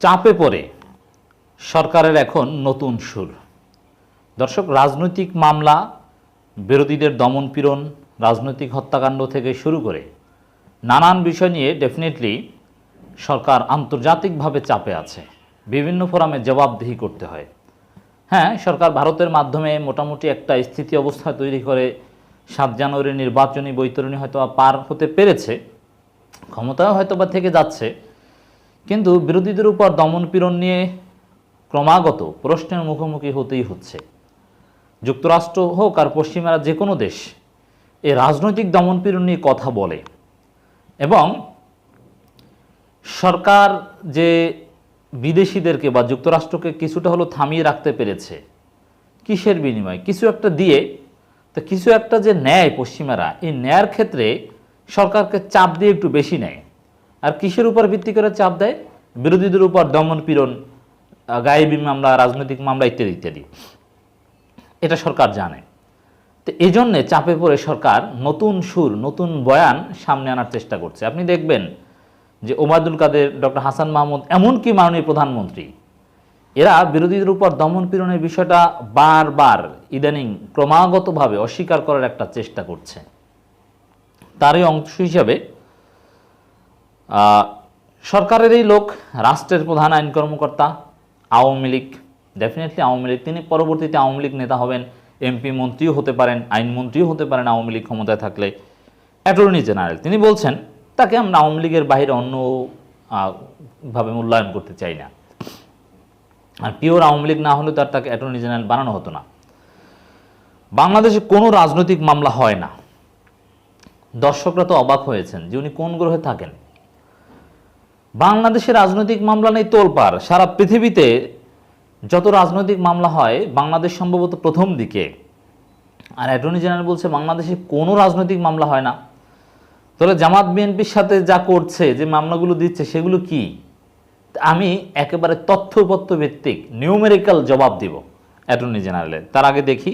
চাপে পড়ে সরকারের এখন নতুন সুর। দর্শক, রাজনৈতিক মামলা, বিরোধীদের দমনপীড়ন রাজনৈতিক হত্যাকাণ্ড থেকে শুরু করে নানান বিষয় নিয়ে ডেফিনেটলি সরকার আন্তর্জাতিকভাবে চাপে আছে। বিভিন্ন ফোরামে জবাবদিহি করতে হয়। হ্যাঁ সরকার ভারতের মাধ্যমে মোটামুটি একটা স্থিতি অবস্থা তৈরি করে সাত জানুয়ারি নির্বাচনী বৈতরণী হয়তো পার হতে পেরেছে, ক্ষমতাও হয়তো বা থেকে যাচ্ছে। কিন্তু বিরোধীদের উপর দমনপীড়ন নিয়ে ক্রমাগত প্রশ্নের মুখোমুখি হতেই হচ্ছে। যুক্তরাষ্ট্র হোক আর পশ্চিমারা যে কোনো দেশ এ রাজনৈতিক দমনপীড়ন নিয়ে কথা বলে এবং সরকার যে বিদেশিদেরকে বা যুক্তরাষ্ট্রকে কিছুটা হলো থামিয়ে রাখতে পেরেছে, কিসের বিনিময়? কিছু একটা দিয়ে, তো কিছু একটা যে নেয় পশ্চিমারা, এই ন্যায়ের ক্ষেত্রে সরকারকে চাপ দিয়ে একটু বেশি নেয়। আর কিসের উপর ভিত্তি করে চাপ দেয়? বিরোধীদের উপর দমন পীড়ন গায়েবী মামলা, রাজনৈতিক মামলা, ইত্যাদি ইত্যাদি। এটা সরকার জানে। তো এই জন্যে চাপে পড়ে সরকার নতুন সুর, নতুন বয়ান সামনে আনার চেষ্টা করছে। আপনি দেখবেন যে ওবায়দুল কাদের, ডক্টর হাসান মাহমুদ, এমনকি মাননীয় প্রধানমন্ত্রী, এরা বিরোধীদের উপর দমন পীড়নের বিষয়টা বারবার ইদানিং ক্রমাগতভাবে অস্বীকার করার একটা চেষ্টা করছে। তারই অংশ হিসাবে আহ, সরকারের এই লোক রাষ্ট্রের প্রধান আইন কর্মকর্তা আওয়ামী লীগ ডেফিনেটলি আওয়ামী লীগ তিনি পরবর্তীতে আওয়ামী লীগ নেতা হবেন এমপি মন্ত্রীও হতে পারেন আইনমন্ত্রীও হতে পারেন আওয়ামী লীগ ক্ষমতায় থাকলে। অ্যাটর্নি জেনারেল তিনি বলছেন তাকে আমরা আওয়ামী লীগের বাইরে অন্য ভাবে মূল্যায়ন করতে চাই না। আর পিওর আওয়ামী লীগ না হলে তো আর তাকে অ্যাটর্নি জেনারেল বানানো হতো না। বাংলাদেশে কোনো রাজনৈতিক মামলা হয় না। দর্শকরা তো অবাক হয়েছেন যে উনি কোন গ্রহে থাকেন। বাংলাদেশে রাজনৈতিক মামলা নেই তোলপার সারা পৃথিবীতে যত রাজনৈতিক মামলা হয়, বাংলাদেশ সম্ভবত প্রথম দিকে। আর অ্যাটর্নি জেনারেল বলছে, বাংলাদেশে কোনো রাজনৈতিক মামলা হয় না। তাহলে জামাত বিএনপির সাথে যা করছে, যে মামলাগুলো দিচ্ছে, সেগুলো কি? আমি একেবারে তথ্যপত্র ভিত্তিক নিউমেরিক্যাল জবাব দিব অ্যাটর্নি জেনারেলের। তার আগে দেখি,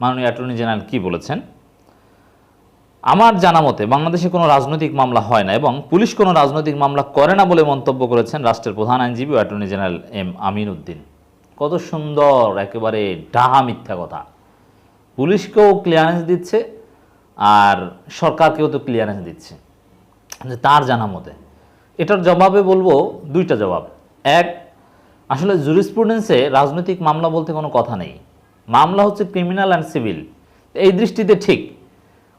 মাননীয় অ্যাটর্নি জেনারেল কি বলেছেন। আমার জানা মতে বাংলাদেশে কোনো রাজনৈতিক মামলা হয় না এবং পুলিশ কোনো রাজনৈতিক মামলা করে না বলে মন্তব্য করেছেন রাষ্ট্রের প্রধান আইনজীবী attorney general M Amin Uddin কত সুন্দর, একেবারে ডাহা মিথ্যা কথা। পুলিশকেও ক্লিয়ারেন্স দিচ্ছে আর সরকারকেও তো ক্লিয়ারেন্স দিচ্ছে। যে তার জানা মতে। এটার জবাবে বলব দুইটা জবাব। এক, আসলে জুরিসপ্রুডেন্সে রাজনৈতিক মামলা বলতে কোনো কথা নেই। মামলা হচ্ছে ক্রিমিনাল অ্যান্ড সিভিল এই দৃষ্টিতে ঠিক।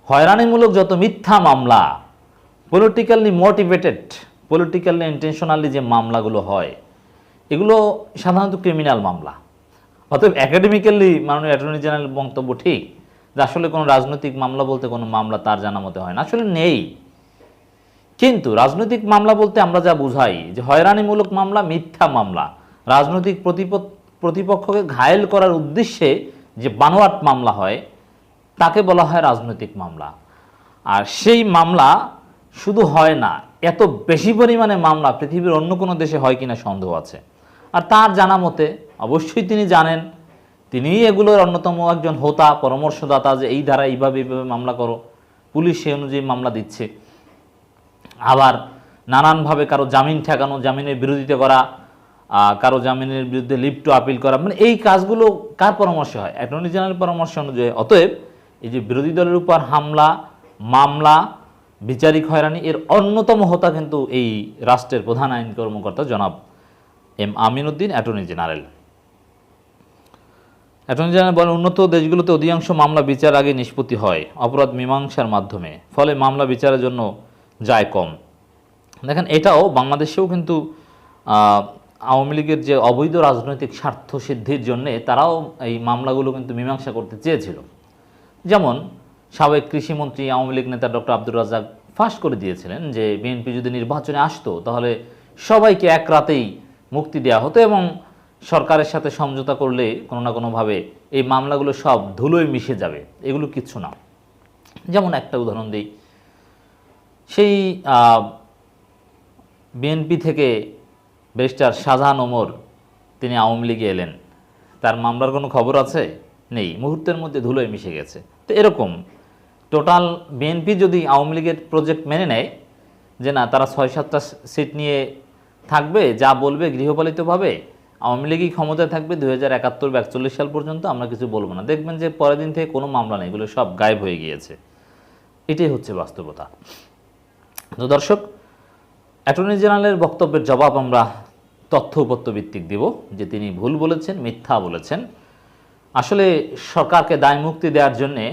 হয়রানিমূলক যত মিথ্যা মামলা পলিটিক্যালি মোটিভেটেড পলিটিক্যালি ইন্টেনশনালি যে মামলাগুলো হয়, এগুলো সাধারণত ক্রিমিনাল মামলা। অতএব একাডেমিক্যালি মাননীয় অ্যাটর্নি জেনারেল বক্তব্য ঠিক, যে আসলে কোনো রাজনৈতিক মামলা বলতে কোনো মামলা তার জানা মতে হয় না, আসলে নেই। কিন্তু রাজনৈতিক মামলা বলতে আমরা যা বুঝাই, যে হয়রানিমূলক মামলা, মিথ্যা মামলা, রাজনৈতিক প্রতিপ- প্রতিপক্ষকে ঘায়েল করার উদ্দেশ্যে যে বানোয়াট মামলা হয় তাকে বলা হয় রাজনৈতিক মামলা। আর সেই মামলা শুধু হয় না, এত বেশি পরিমাণে মামলা পৃথিবীর অন্য কোনো দেশে হয় কিনা সন্দেহ আছে। আর তার জানা মতে, অবশ্যই তিনি জানেন, তিনিই এগুলোর অন্যতম একজন হোতা, পরামর্শদাতা যে এই ধারা এইভাবে এইভাবে মামলা করো, পুলিশ সেই অনুযায়ী মামলা দিচ্ছে। আবার নানানভাবে কারও জামিন ঠেকানো, জামিনের বিরোধিতা করা কারও জামিনের বিরুদ্ধে লিফট টু আপিল করা মানে এই কাজগুলো কার পরামর্শে হয়? অ্যাটর্নি জেনারেল পরামর্শ অনুযায়ী। অতএব এই যে বিরোধী দলের উপর হামলা, মামলা, বিচারিক হয়রানি, এর অন্যতম হোতা কিন্তু এই রাষ্ট্রের প্রধান আইন কর্মকর্তা জনাব M Aminuddin, attorney general. Attorney general বলেন, উন্নত দেশগুলোতে অধিকাংশ মামলা বিচার আগে নিষ্পত্তি হয়, অপরাধ মীমাংসার মাধ্যমে। ফলে মামলা বিচারের জন্য যায় কম। দেখেন, এটাও বাংলাদেশেও কিন্তু আওয়ামী লীগের যে অবৈধ রাজনৈতিক স্বার্থ সিদ্ধির জন্যে তারাও এই মামলাগুলো কিন্তু মীমাংসা করতে চেয়েছিল। যেমন সাবেক কৃষিমন্ত্রী, আওয়ামী লীগ নেতা ডক্টর আব্দুর রাজ্জাক ফাঁস করে দিয়েছিলেন যে বিএনপি যদি নির্বাচনে আসতো, তাহলে সবাইকে এক রাতেই মুক্তি দেওয়া হতো এবং সরকারের সাথে সমঝোতা করলে কোনো না কোনোভাবে এই মামলাগুলো সব ধুলোয় মিশে যাবে। এগুলো কিচ্ছু না। যেমন একটা উদাহরণ দিই। সেই বিএনপি থেকে ব্যারিস্টার শাহজাহান ওমর তিনি আওয়ামী লীগে এলেন। তার মামলার কোনো খবর আছে? নেই। মুহূর্তের মধ্যে ধুলোয় মিশে গেছে। তো এরকম। টোটাল বিএনপি যদি আওয়ামী লীগের প্রজেক্ট মেনে নেয়, যে না, তারা ছয়, সাতটা সিট নিয়ে থাকবে, যা বলবে গৃহপালিতভাবে, আওয়ামী লীগই ক্ষমতায় থাকবে দু হাজার একাত্তর বা একচল্লিশ সাল পর্যন্ত, আমরা কিছু বলব না। দেখবেন যে পরের দিন থেকে কোনো মামলা নেই, এগুলো সব গায়েব হয়ে গিয়েছে। এটাই হচ্ছে বাস্তবতা। তো দর্শক অ্যাটর্নি জেনারেলের বক্তব্যের জবাব আমরা তথ্য উপত্য ভিত্তিক দিব, যে তিনি ভুল বলেছেন, মিথ্যা বলেছেন। আসলে সরকারকে দায় মুক্তি দেওয়ার জন্যে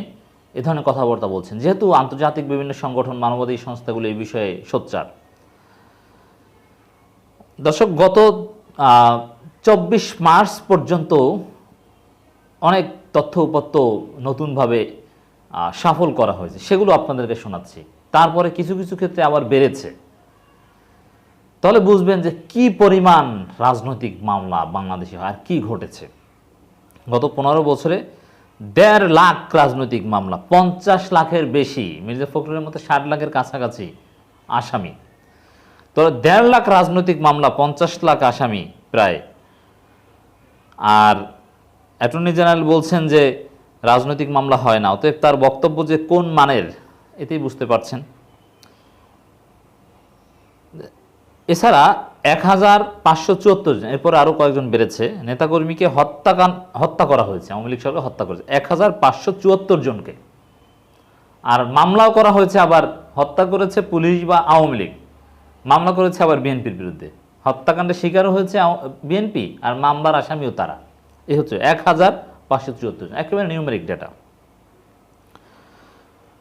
এ ধরনের কথাবার্তা বলছেন। যেহেতু আন্তর্জাতিক বিভিন্ন সংগঠন মানবাধিক সংস্থাগুলো এই বিষয়ে সোচ্চার। দর্শক, গত চব্বিশ মার্চ পর্যন্ত অনেক তথ্য উপত্য নতুনভাবে সাফল করা হয়েছে। সেগুলো আপনাদেরকে শোনাচ্ছি। তারপরে কিছু কিছু ক্ষেত্রে আবার বেড়েছে। তাহলে বুঝবেন যে কি পরিমাণ রাজনৈতিক মামলা বাংলাদেশে আর কি ঘটেছে। গত পনেরো বছরে দেড় লাখ রাজনৈতিক মামলা, পঞ্চাশ লাখের বেশি, মির্জা ফখরুলের মতো ষাট লাখের কাছাকাছি আসামি। তো দেড় লাখ রাজনৈতিক মামলা, পঞ্চাশ লাখ আসামি প্রায়। আর অ্যাটর্নি জেনারেল বলছেন যে রাজনৈতিক মামলা হয় না, অতএব তার বক্তব্য যে কোন মানের, এতেই বুঝতে পারছেন। এছাড়া এক হাজার পাঁচশো চুয়াত্তর জন, এরপর আরও কয়েকজন বেড়েছে, নেতাকর্মীকে হত্যাকান, হত্যা করা হয়েছে, আওয়ামী লীগ সরকার হত্যা করেছে এক হাজার পাঁচশো চুয়াত্তর জনকে। আর মামলাও করা হয়েছে আবার, হত্যা করেছে পুলিশ বা আওয়ামী লীগ। মামলা করেছে আবার বিএনপির বিরুদ্ধে। হত্যাকাণ্ডের শিকারও হয়েছে বিএনপি আর মামলার আসামিও তারা। এই হচ্ছে এক হাজার পাঁচশো চুয়াত্তর জন, একেবারে নিউমেরিক ডেটা।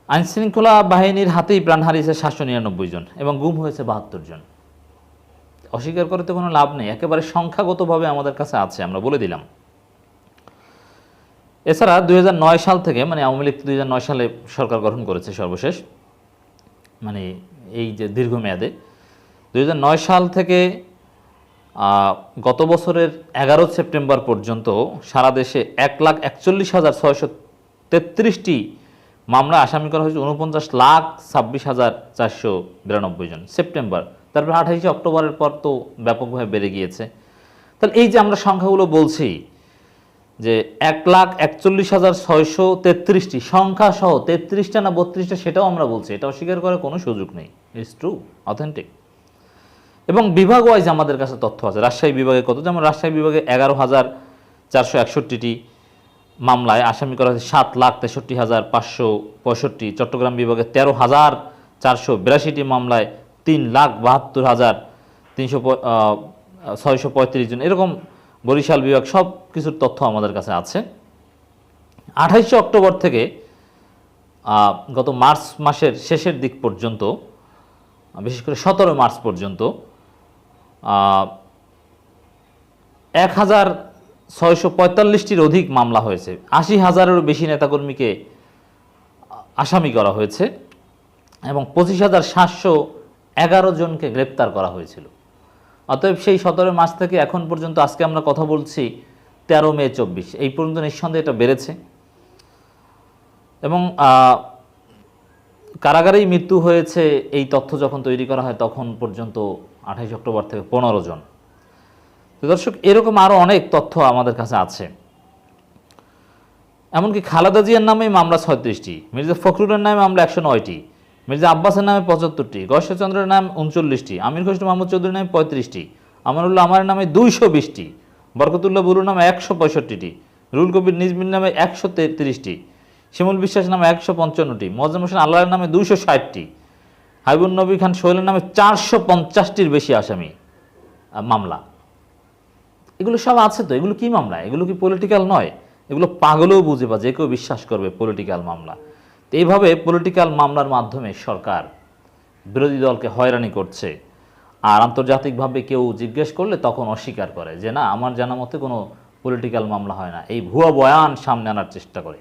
আইনশৃঙ্খলা বাহিনীর হাতেই প্রাণ হারিয়েছে সাতশো নিরানব্বই জন এবং গুম হয়েছে বাহাত্তর জন। অস্বীকার করে তো কোনো লাভ নেই, একেবারে সংখ্যাগতভাবে আমাদের কাছে আছে, আমরা বলে দিলাম। এছাড়া দুই হাজার নয় সাল থেকে মানে আওয়ামী লীগ দুই হাজার নয় সালে সরকার গঠন করেছে সর্বশেষ মানে এই যে দীর্ঘমেয়াদে। দুই হাজার নয় সাল থেকে গত বছরের এগারো সেপ্টেম্বর পর্যন্ত সারা দেশে এক লাখ একচল্লিশ হাজার ছয়শো তেত্রিশটি মামলা আসামি করা হয়েছে, উনপঞ্চাশ লাখ ছাব্বিশ হাজার চারশো বিরানব্বই জন। সেপ্টেম্বর তারপর আঠাইশে অক্টোবরের পর তো ব্যাপকভাবে বেড়ে গিয়েছে। তাহলে এই যে আমরা সংখ্যাগুলো বলছি, যে এক লাখ একচল্লিশ হাজার ছয়শো তেত্রিশটি, সংখ্যা সহ তেত্রিশটা না বত্রিশটা সেটাও আমরা বলছি, এটা অস্বীকার করার কোনো সুযোগ নেই। ইটস ট্রু অথেন্টিক এবং বিভাগ ওয়াইজ আমাদের কাছে তথ্য আছে, রাজশাহী বিভাগে কত? যেমন রাজশাহী বিভাগে এগারো হাজার চারশো একষট্টিটি মামলায় আসামি করা হয়েছে, সাত লাখ তেষট্টি হাজার পাঁচশো পঁয়ষট্টি। চট্টগ্রাম বিভাগে তেরো হাজার চারশো বিরাশিটি মামলায় তিন লাখ বাহাত্তর হাজার তিনশো ছয়শো পঁয়ত্রিশ জন। এরকম বরিশাল বিভাগ সব কিছুর তথ্য আমাদের কাছে আছে। আঠাইশে অক্টোবর থেকে গত মার্চ মাসের শেষের দিক পর্যন্ত, বিশেষ করে সতেরো মার্চ পর্যন্ত এক হাজার ছয়শো পঁয়তাল্লিশটির অধিক মামলা হয়েছে। আশি হাজারেরও বেশি নেতাকর্মীকে আসামি করা হয়েছে এবং পঁচিশ হাজার সাতশো এগারো জনকে গ্রেপ্তার করা হয়েছিল। অতএব সেই সতেরো মাস থেকে এখন পর্যন্ত আজকে আমরা কথা বলছি তেরো মে চব্বিশ। এই পর্যন্ত নিঃসন্দেহে এটা বেড়েছে। এবং কারাগারেই মৃত্যু হয়েছে, এই তথ্য যখন তৈরি করা হয় তখন পর্যন্ত আঠাইশ অক্টোবর থেকে পনেরো জন। দর্শক, এরকম আরও অনেক তথ্য আমাদের কাছে আছে। এমনকি খালেদা জিয়ার নামে মামলা ছয়ত্রিশটি, মির্জা ফখরুলের নামে মামলা একশো নয়টি। মির্জা আব্বাসের নামে পঁচাত্তরটি গর্ষচন্দ্রের নাম উনচল্লিশটি, আমির খসরু মাহমুদ চৌধুরীর নামে পঁয়ত্রিশটি, আমানুল্লাহ আমার নামে দুইশো বিশটি, বরকতুল্লাহ বুরুর নামে একশো পঁয়ষট্টিটি, রুল কবির নিজমির নামে একশো তেত্রিশটি, শিমুল বিশ্বাস নামে একশো পঞ্চান্নটি মজম হোসেন আল্লাহর নামে দুইশো ষাটটি হাইবুল নবী খান সোহেলের নামে চারশো পঞ্চাশটির বেশি আসামি মামলা। এগুলো সব আছে তো, এগুলো কি মামলা? এগুলো কি পলিটিক্যাল নয়? এগুলো পাগলেও বুঝে বা যে কেউ বিশ্বাস করবে পলিটিক্যাল মামলা। তো এইভাবে পলিটিক্যাল মামলার মাধ্যমে সরকার বিরোধী দলকে হয়রানি করছে। আর আন্তর্জাতিকভাবে কেউ জিজ্ঞেস করলে তখন অস্বীকার করে যে, না, আমার জানা মতে কোনো পলিটিক্যাল মামলা হয় না। এই ভুয়া বয়ান সামনে আনার চেষ্টা করে।